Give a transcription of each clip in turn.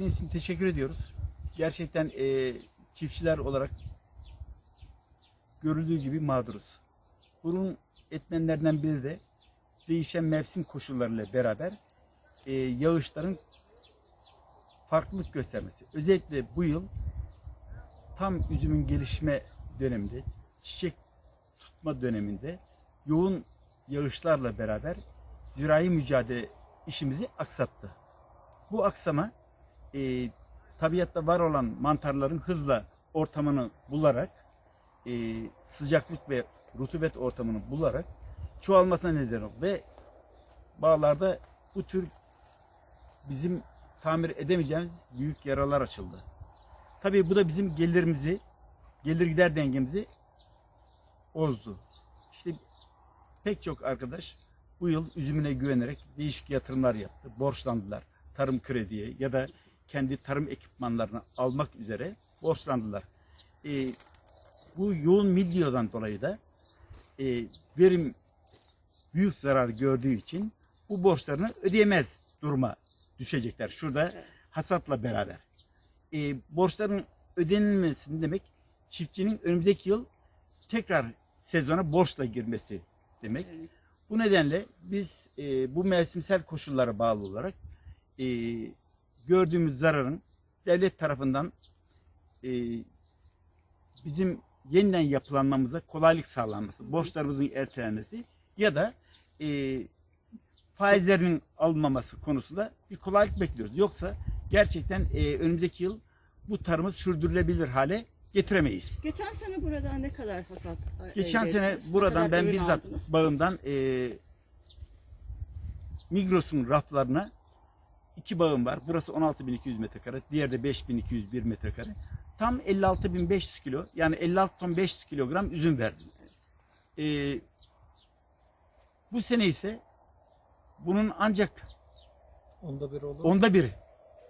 Dinlediğiniz için teşekkür ediyoruz. Gerçekten e, çiftçiler olarak görüldüğü gibi mağduruz. Bunun etmenlerden biri de değişen mevsim koşullarıyla beraber e, yağışların farklılık göstermesi. Özellikle bu yıl tam üzümün gelişme döneminde, çiçek tutma döneminde yoğun yağışlarla beraber zirai mücadele işimizi aksattı. Bu aksama e, tabiatta var olan mantarların hızla ortamını bularak e, sıcaklık ve rutubet ortamını bularak çoğalmasına neden oldu ve bağlarda bu tür bizim tamir edemeyeceğimiz büyük yaralar açıldı. Tabii bu da bizim gelirimizi, gelir gider dengemizi bozdu. İşte pek çok arkadaş bu yıl üzümüne güvenerek değişik yatırımlar yaptı. Borçlandılar tarım krediye ya da kendi tarım ekipmanlarını almak üzere borçlandılar. Ee, bu yoğun milyodan dolayı da e, verim büyük zarar gördüğü için bu borçlarını ödeyemez duruma düşecekler. Şurada hasatla beraber. E, borçların ödenilmesi demek çiftçinin önümüzdeki yıl tekrar sezona borçla girmesi demek. Evet. Bu nedenle biz e, bu mevsimsel koşullara bağlı olarak e, gördüğümüz zararın devlet tarafından e, bizim yeniden yapılanmamıza kolaylık sağlanması, borçlarımızın ertelenmesi ya da e, faizlerinin alınmaması konusunda bir kolaylık bekliyoruz. Yoksa gerçekten e, önümüzdeki yıl bu tarımı sürdürülebilir hale getiremeyiz. Geçen sene buradan ne kadar hasat e, Geçen elde sene buradan ben bizzat aldınız? bağımdan e, Migros'un raflarına iki bağım var. Burası 16.200 metrekare, diğeri de 5.201 metrekare. Tam 56.500 kilo yani 56 ton 500 kilogram üzüm verdim. E, bu sene ise bunun ancak Onda bir olur. onda biri,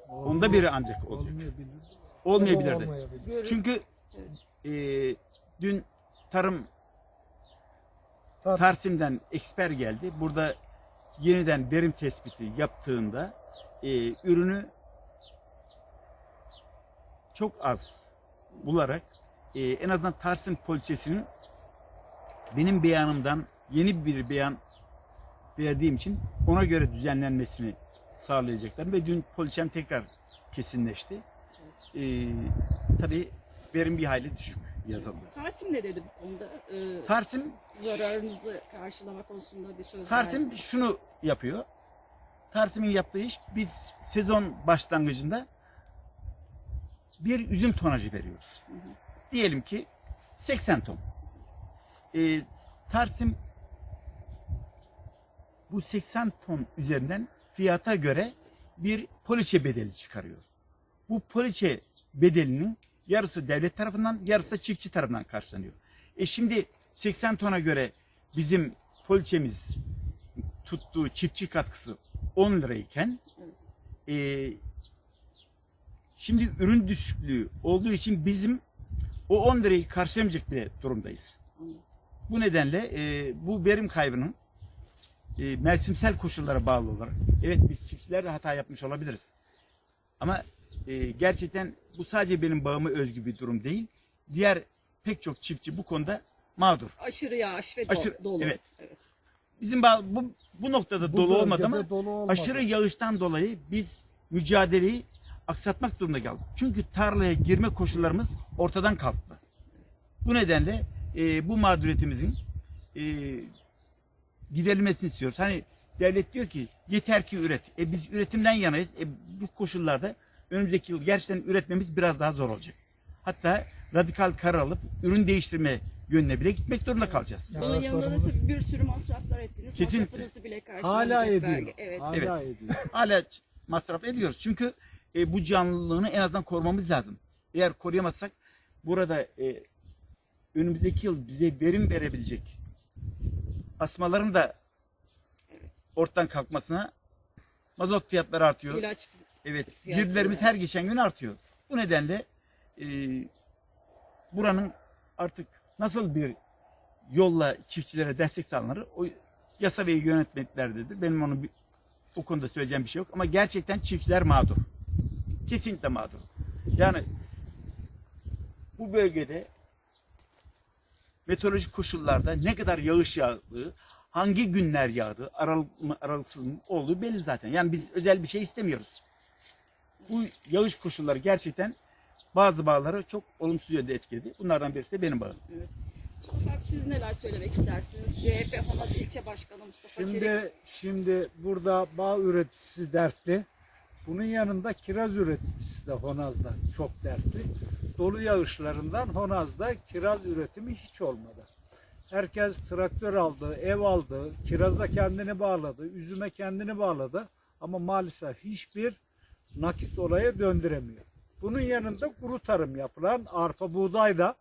onda biri ancak olacak. Olmayabilir. Olmayabilir de. Olmayabilir. Çünkü e, dün tarım Tar- Tarsim'den eksper geldi. Burada yeniden verim tespiti yaptığında e, ürünü çok az bularak e, en azından Tarsim poliçesinin benim beyanımdan yeni bir beyan verdiğim için ona göre düzenlenmesini sağlayacaklar ve dün poliçem tekrar kesinleşti. E, tabii verim bir hayli düşük yazıldı. Tarsim ne dedi bu konuda? Ee, Tarsim zararınızı karşılama konusunda bir söz verdi. Tarsim şunu yapıyor. Tarsim'in yaptığı iş biz sezon başlangıcında bir üzüm tonajı veriyoruz. Diyelim ki 80 ton. Ee, Tarsim bu 80 ton üzerinden fiyata göre bir poliçe bedeli çıkarıyor. Bu poliçe bedelinin yarısı devlet tarafından, yarısı çiftçi tarafından karşılanıyor. E şimdi 80 tona göre bizim poliçemiz tuttuğu çiftçi katkısı 10 lirayken e, şimdi ürün düşüklüğü olduğu için bizim o 10 lirayı karşılamayacak bile durumdayız. Bu nedenle e, bu verim kaybının e, mevsimsel koşullara bağlı olarak evet biz çiftçiler de hata yapmış olabiliriz. Ama e, gerçekten bu sadece benim bağıma özgü bir durum değil. Diğer pek çok çiftçi bu konuda mağdur. Aşırı yağış ve do- Aşırı- dolu. evet. evet. Bizim bu, bu noktada Bu dolu olmadı ama dolu olmadı. aşırı yağıştan dolayı biz mücadeleyi aksatmak durumunda kaldık. Çünkü tarlaya girme koşullarımız ortadan kalktı. Bu nedenle e, bu mağduriyetimizin e, giderilmesini istiyoruz. Hani devlet diyor ki yeter ki üret. E biz üretimden yanayız. E, bu koşullarda önümüzdeki yıl gerçekten üretmemiz biraz daha zor olacak. Hatta radikal karar alıp ürün değiştirme yönüne bile gitmek zorunda kalacağız. Bunun yanında da tabii bir sürü masraflar ettiniz. Kesinlikle. Masrafınızı bile karşılamayacak Hala ediyor. vergi. Evet. Hala Evet. ediyor. hala ç- masraf ediyoruz. Çünkü e, bu canlılığını en azından korumamız lazım. Eğer koruyamazsak burada e, önümüzdeki yıl bize verim verebilecek asmaların da Evet. ortadan kalkmasına mazot fiyatları artıyor. İlaç Evet, fiyatları girdilerimiz her geçen gün artıyor. Bu nedenle e, buranın artık nasıl bir yolla çiftçilere destek sağlanır o yasa ve yönetmeliklerdedir. Benim onu o konuda söyleyeceğim bir şey yok. Ama gerçekten çiftçiler mağdur. Kesinlikle mağdur. Yani bu bölgede meteorolojik koşullarda ne kadar yağış yağdığı, hangi günler yağdığı, aralık mı aralıksız mı olduğu belli zaten. Yani biz özel bir şey istemiyoruz. Bu yağış koşulları gerçekten bazı bağları çok olumsuz yönde etkiledi. Bunlardan birisi de benim bağım. Evet. Mustafa abi siz neler söylemek istersiniz? CHP Honaz İlçe Başkanı Mustafa Çelik. Şimdi şimdi burada bağ üreticisi dertli. Bunun yanında kiraz üreticisi de Honaz'da çok dertli. Dolu yağışlarından Honaz'da kiraz üretimi hiç olmadı. Herkes traktör aldı, ev aldı, kiraza kendini bağladı, üzüme kendini bağladı. Ama maalesef hiçbir nakit olaya döndüremiyor. Bunun yanında kuru tarım yapılan arpa buğday da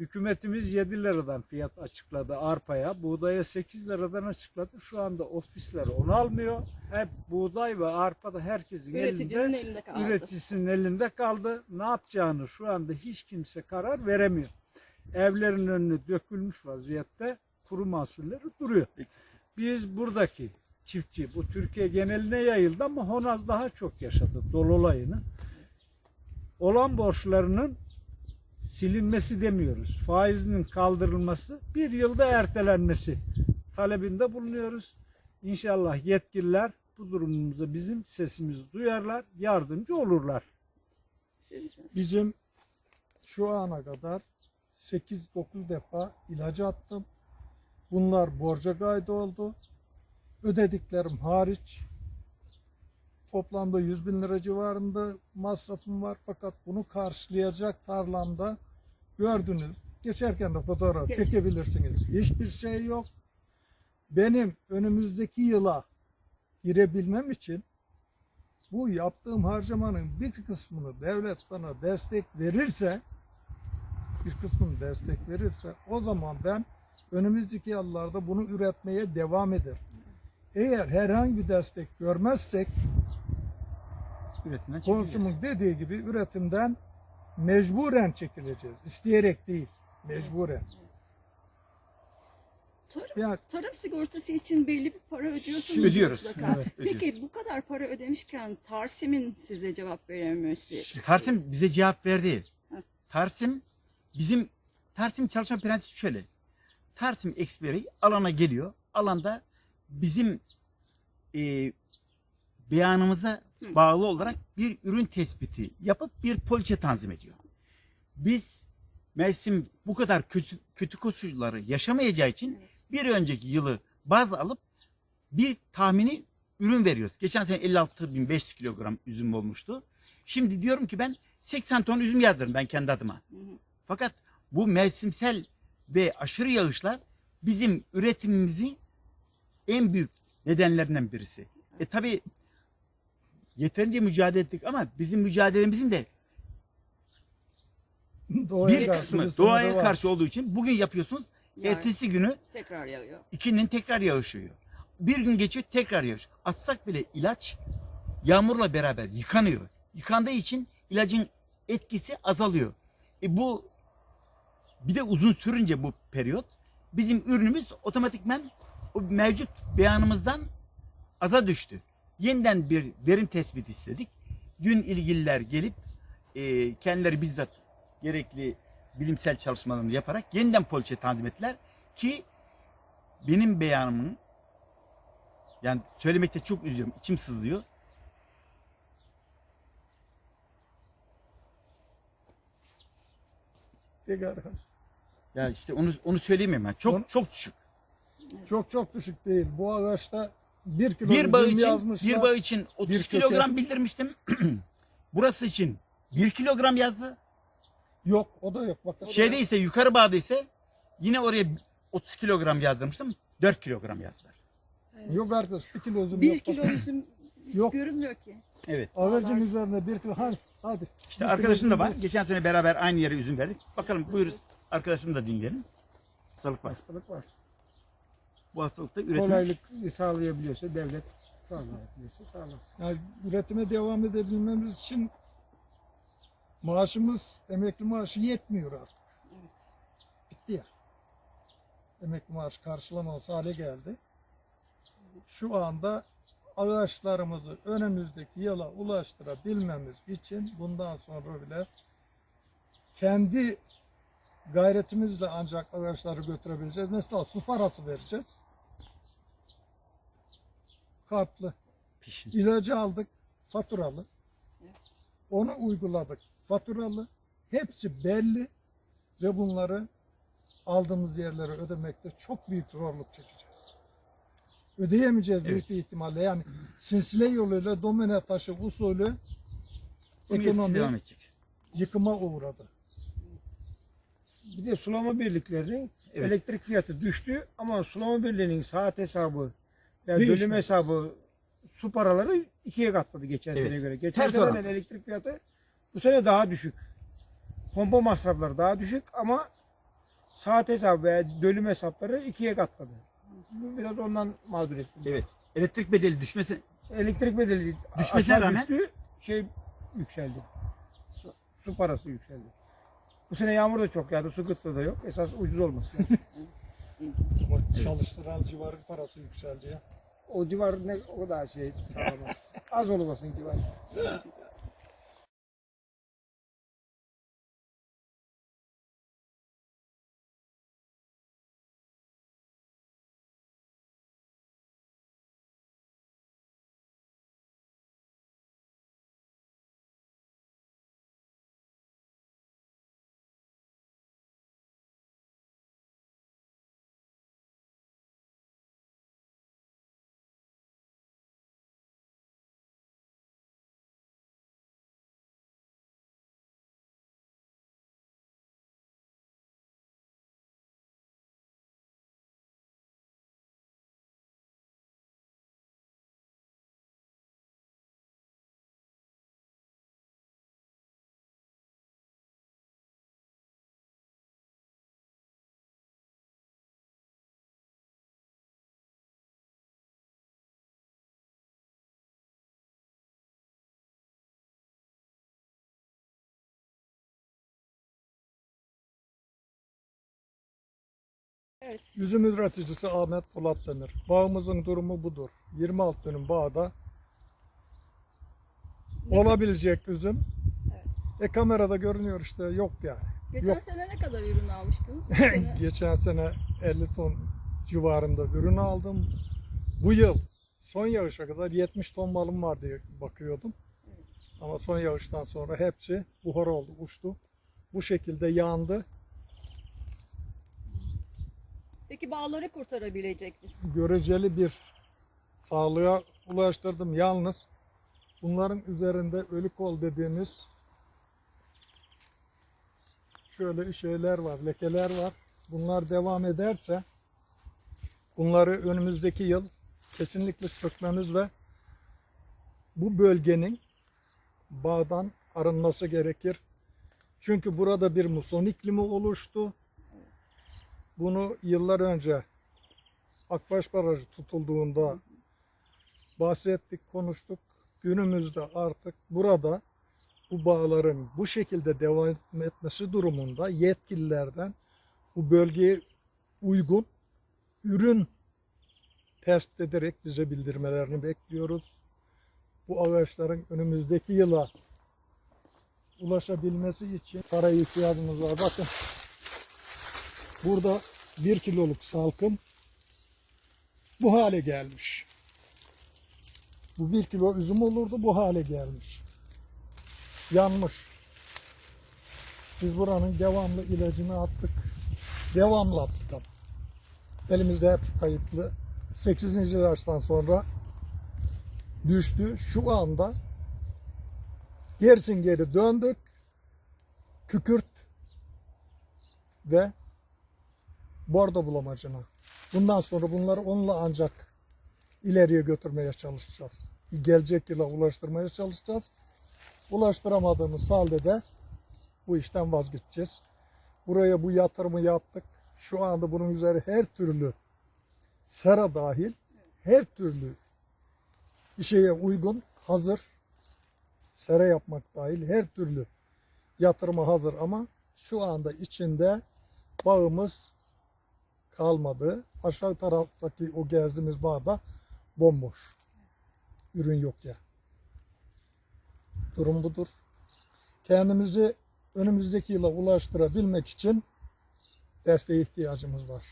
Hükümetimiz 7 liradan fiyat açıkladı arpaya. Buğdaya 8 liradan açıkladı. Şu anda ofisler onu almıyor. Hep buğday ve arpa da herkesin Üreticinin elinde. elinde kaldı. Üreticisinin elinde kaldı. Ne yapacağını şu anda hiç kimse karar veremiyor. Evlerin önüne dökülmüş vaziyette kuru mahsulleri duruyor. Biz buradaki çiftçi, bu Türkiye geneline yayıldı ama Honaz daha çok yaşadı dolu olayını. Olan borçlarının silinmesi demiyoruz. Faizinin kaldırılması, bir yılda ertelenmesi talebinde bulunuyoruz. İnşallah yetkililer bu durumumuza bizim sesimizi duyarlar, yardımcı olurlar. Bizim şu ana kadar 8-9 defa ilacı attım. Bunlar borca kaydı oldu. Ödediklerim hariç toplamda 100 bin lira civarında masrafım var. Fakat bunu karşılayacak tarlamda gördünüz. Geçerken de fotoğraf Geç. çekebilirsiniz. Hiçbir şey yok. Benim önümüzdeki yıla girebilmem için bu yaptığım harcamanın bir kısmını devlet bana destek verirse bir kısmını destek verirse o zaman ben önümüzdeki yıllarda bunu üretmeye devam ederim. Eğer herhangi bir destek görmezsek Üretimden komşumun dediği gibi üretimden mecburen çekileceğiz. İsteyerek değil, mecburen. Tarım, Yani tarım sigortası için belli bir para ödüyorsunuz. Ödüyoruz. mutlaka. Evet, Peki ödüyoruz. bu kadar para ödemişken Tarsim'in size cevap verememesi. Tarsim bize cevap verdi. Tarsim bizim Tarsim çalışma prensibi şöyle. Tarsim eksperi alana geliyor. Alanda bizim e, beyanımıza bağlı olarak bir ürün tespiti yapıp bir poliçe tanzim ediyor. Biz mevsim bu kadar kötü, kötü koşulları yaşamayacağı için bir önceki yılı baz alıp bir tahmini ürün veriyoruz. Geçen sene 56.500 kilogram üzüm olmuştu. Şimdi diyorum ki ben 80 ton üzüm yazdırırım ben kendi adıma. Fakat bu mevsimsel ve aşırı yağışlar bizim üretimimizi en büyük nedenlerinden birisi. E tabi yeterince mücadele ettik ama bizim mücadelemizin de doğaya bir karşı kısmı sınırı doğaya var. karşı olduğu için bugün yapıyorsunuz. Yarın Ertesi günü tekrar yağıyor. ikinin tekrar yağışıyor. Bir gün geçiyor tekrar yağış. Atsak bile ilaç yağmurla beraber yıkanıyor. Yıkandığı için ilacın etkisi azalıyor. E bu bir de uzun sürünce bu periyot bizim ürünümüz otomatikmen o mevcut beyanımızdan aza düştü. Yeniden bir verim tespiti istedik. Dün ilgililer gelip e, kendileri bizzat gerekli bilimsel çalışmalarını yaparak yeniden poliçe tanzim ettiler ki benim beyanımın yani söylemekte çok üzülüyorum. içim sızlıyor. Tek arkadaş. Ya işte onu onu söyleyemem ben. Çok Onu- çok düşük. Çok çok düşük değil. Bu ağaçta bir kilo Bir bağ üzüm için yazmışlar. bir bağ için 30 bir kilogram bildirmiştim. Burası için 1 kilogram yazdı. Yok o da yok. Bak, Şeyde ise yukarı bağda ise yine oraya 30 kilogram yazdırmıştım. 4 kilogram yazdılar. Yok arkadaş bir kilo üzüm Bir yok. kilo üzüm hiç Yok. görünmüyor ki. Evet. Ağacın üzerinde bir kilo. Hadi hadi. İşte Bir kilo arkadaşım da üzüm var. bir- Geçen sene beraber aynı yere üzüm verdik. Bakalım buyuruz. Arkadaşımı da dinleyelim. Hastalık var. hastalık var. Bu hastalıkta üretim Kolaylık sağlayabiliyorsa devlet sağlayabiliyorsa sağlasın. Yani üretime devam edebilmemiz için maaşımız, emekli maaşı yetmiyor artık. Evet. Bitti ya. Emekli maaşı karşılamaz hale geldi. Şu anda ağaçlarımızı önümüzdeki yıla ulaştırabilmemiz için bundan sonra bile kendi gayretimizle ancak ağaçları götürebileceğiz. Mesela su parası vereceğiz. Kartlı. Pişin. İlacı aldık, faturalı. Evet. Onu uyguladık, faturalı. Hepsi belli ve bunları aldığımız yerlere ödemekte çok büyük zorluk çekeceğiz. Ödeyemeyeceğiz büyük bir ihtimalle. Yani silsile yoluyla domine taşı usulü ekonomi yıkıma uğradı. Bir de sulama birliklerinin Evet. elektrik fiyatı düştü ama sulama birliğinin saat hesabı ya Değişmedi. bölüm hesabı su paraları ikiye katladı geçen Evet. seneye göre. Geçen Ters seneden orantı. elektrik fiyatı bu sene daha düşük. Pompa masrafları daha düşük ama saat hesabı veya bölüm hesapları ikiye katladı. Bu Biraz ondan mağdur ettim. Evet. Elektrik bedeli düşmesi Elektrik bedeli Düşmesine aşağı rağmen- düştü, şey yükseldi. Su, su parası yükseldi. Bu sene yağmur da çok yağdı, su kıtlığı da yok. Esas ucuz olması lazım. Çalıştıran civarın parası yükseldi ya. o civar ne o kadar şey sağlamaz. Az olmasın civar. Evet. Üzüm üreticisi Ahmet Polat denir. Bağımızın durumu budur. 26 dönüm bağda olabilecek üzüm. Evet. E kamerada görünüyor işte yok yani. Geçen Yok. sene ne kadar ürün almıştınız? Sene Geçen sene 50 ton civarında ürün aldım. Bu yıl son yağışa kadar 70 ton malım var diye bakıyordum. Evet. Ama son yağıştan sonra hepsi buhar oldu, uçtu. Bu şekilde yandı. Peki bağları kurtarabilecek misin? göreceli bir sağlığa ulaştırdım. Yalnız bunların üzerinde ölü kol dediğimiz şöyle şeyler var, lekeler var. Bunlar devam ederse bunları önümüzdeki yıl kesinlikle sökmemiz ve bu bölgenin bağdan arınması gerekir. Çünkü burada bir muson iklimi oluştu. Bunu yıllar önce Akbaş Barajı tutulduğunda bahsettik, konuştuk. Günümüzde artık burada bu bağların bu şekilde devam etmesi durumunda yetkililerden bu bölgeye uygun ürün tespit ederek bize bildirmelerini bekliyoruz. Bu ağaçların önümüzdeki yıla ulaşabilmesi için paraya ihtiyacımız var. Bakın burada bir kiloluk salkım bu hale gelmiş. Bu bir kilo üzüm olurdu bu hale gelmiş. Yanmış. Biz buranın devamlı ilacını attık. Devamlı attık ama. Elimizde hep kayıtlı. 8. yaştan sonra düştü. Şu anda gerisin geri döndük. Kükürt ve bordo bulamacına. Bundan sonra bunları onunla ancak ileriye götürmeye çalışacağız. Gelecek yıla ulaştırmaya çalışacağız. Ulaştıramadığımız halde de bu işten vazgeçeceğiz. Buraya bu yatırımı yaptık. Şu anda bunun üzeri her türlü sera dahil her türlü şeye uygun hazır sera yapmak dahil her türlü yatırıma hazır ama şu anda içinde bağımız kalmadı. Aşağı taraftaki o gezdiğimiz bağda bomboş. ürün yok ya. Durum budur. Kendimizi önümüzdeki yıla ulaştırabilmek için desteğe ihtiyacımız var.